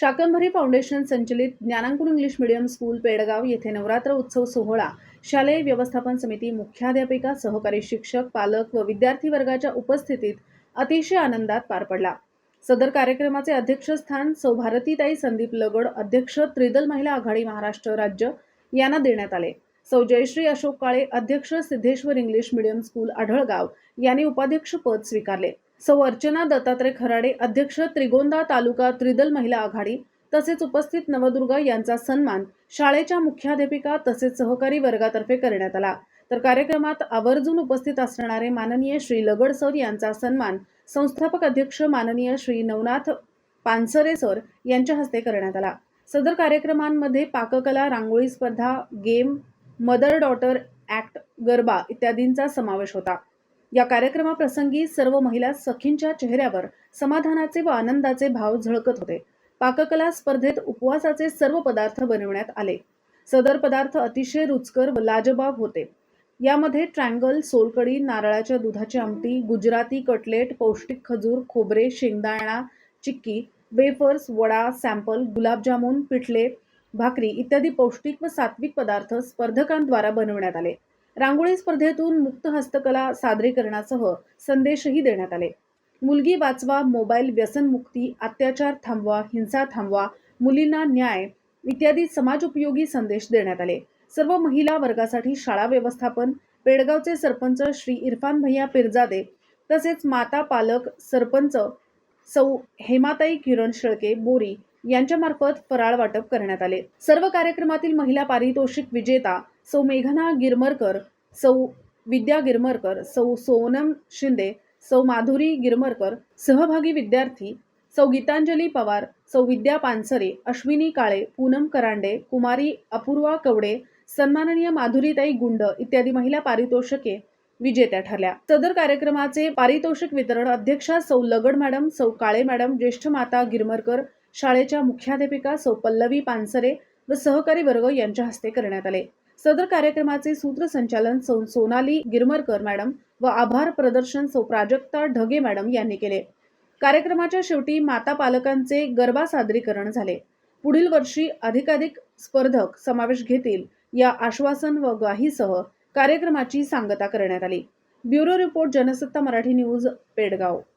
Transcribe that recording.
Shakambhari foundation संचलित Dnyanankur English medium school Pedgaon येथे नवरात्र उत्सव सोहळा शालेय व्यवस्थापन समिती मुख्याध्यापिका सहकारी शिक्षक पालक व विद्यार्थी वर्गाच्या उपस्थितीत अतिशय आनंदात पार पडला. सदर कार्यक्रमाचे अध्यक्षस्थान सौ भारतीताई संदीप लगड अध्यक्ष त्रिदल महिला आघाडी महाराष्ट्र राज्य यांना देण्यात आले. सौ जयश्री अशोक काळे अध्यक्ष Siddheshwar English medium school Adhalgaon यांनी उपाध्यक्षपद स्वीकारले. सौ अर्चना दत्तात्रय खराडे अध्यक्ष त्रिगोंदा तालुका त्रिदल महिला आघाडी तसेच उपस्थित नवदुर्गा यांचा सन्मान शाळेच्या मुख्याध्यापिका तसेच सहकारी वर्गातर्फे करण्यात आला. तर कार्यक्रमात आवर्जून उपस्थित असणारे माननीय श्री लगड सर यांचा सन्मान संस्थापक अध्यक्ष माननीय श्री नवनाथ पानसरे सर यांच्या हस्ते करण्यात आला. सदर कार्यक्रमांमध्ये पाककला रांगोळी स्पर्धा game mother daughter act garba इत्यादींचा समावेश होता. या कार्यक्रमाप्रसंगी सर्व महिला सखींच्या चेहऱ्यावर समाधानाचे व आनंदाचे भाव झळकत होते. पाककला स्पर्धेत उपवासाचे सर्व पदार्थ बनवण्यात आले. सदर पदार्थ अतिशय रुचकर व लाजबाब होते. यामध्ये ट्रँगल सोलकडी नारळाच्या दुधाची आमटी गुजराती कटलेट पौष्टिक खजूर खोबरे शेंगदाणा चिक्की वेफर्स वडा सॅम्पल गुलाबजामुन पिठले भाकरी इत्यादी पौष्टिक व सात्विक पदार्थ स्पर्धकांद्वारा बनवण्यात आले. रांगोळी स्पर्धेतून मुक्त हस्तकला सादरीकरणासह संदेशही देण्यात आले. मुलगी वाचवा मोबाईल व्यसनमुक्ती अत्याचार थांबवा हिंसा थांबवा मुलींना न्याय इत्यादी समाजोपयोगी संदेश देण्यात आले. सर्व महिला वर्गासाठी शाळा व्यवस्थापन पेडगावचे सरपंच श्री इरफान भैया पिरजादे तसेच माता पालक सरपंच सौ हेमाताई किरण शेळके बोरी यांच्यामार्फत फराळ वाटप करण्यात आले. सर्व कार्यक्रमातील महिला पारितोषिक विजेता सौ मेघना गिरमरकर सौ विद्या गिरमरकर सौ सोनम शिंदे सौ माधुरी गिरमरकर सहभागी विद्यार्थी सौ गीतांजली पवार सौ विद्या पानसरे अश्विनी काळे पूनम करांडे कुमारी अपूर्वा कवडे सन्माननीय माधुरीताई गुंड इत्यादी महिला पारितोषिके विजेत्या ठरल्या. सदर कार्यक्रमाचे पारितोषिक वितरण अध्यक्षा सौ लगड मॅडम सौ काळे मॅडम ज्येष्ठ माता गिरमरकर शाळेच्या मुख्याध्यापिका सौ पल्लवी पानसरे व सहकारी वर्ग यांच्या हस्ते करण्यात आले. सदर कार्यक्रमाचे सूत्रसंचालन सोनाली गिरमरकर मॅडम व आभार प्रदर्शन सौ प्राजक्ता ढगे मॅडम यांनी केले. कार्यक्रमाच्या शेवटी माता पालकांचे गरबा सादरीकरण झाले. पुढील वर्षी अधिकाधिक स्पर्धक समावेश घेतील या आश्वासन व ग्वाहीसह कार्यक्रमाची सांगता करण्यात आली. Bureau report Jansatta Marathi news Pedgaon.